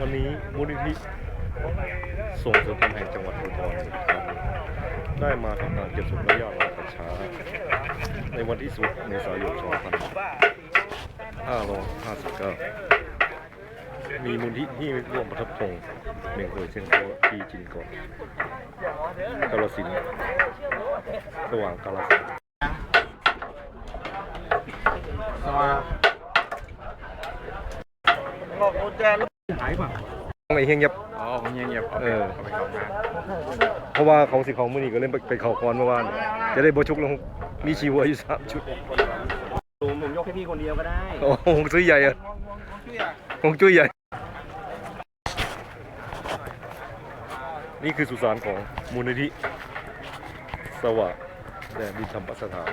วันนี้มูลนิธิส่งเสริมธรรมแห่งจังหวัดอุดรได้มาทำการเก็บศพและยอดประชาในวันที่สุดเมษายน2559 มีมูลที่ที่ร่วมประทับธงหนึ่งหน่วยเชียงโคที่จินก่อนกาลสินสว่างกาลสินสว่าง บอกกุญแจรถหายป่ะไอ้เฮียงยับอ๋อผมเงียบเงียบเอาเอไปอเอาไปเข้างานเพราะว่าเขาสิเขามื่อนี้ก็เล่นไปไปเขาคอนเมื่อวานจะได้บชุกลงมีชีวัวอยู่สามชุดผมผมยกให้พี่คนเดียวก็ได้โอ้โหซื้อใหญ่อะคงจุ้ยใหญ่ นี่คือสุสานของมูลนิธิสว่างแดนดินธรรมสถาน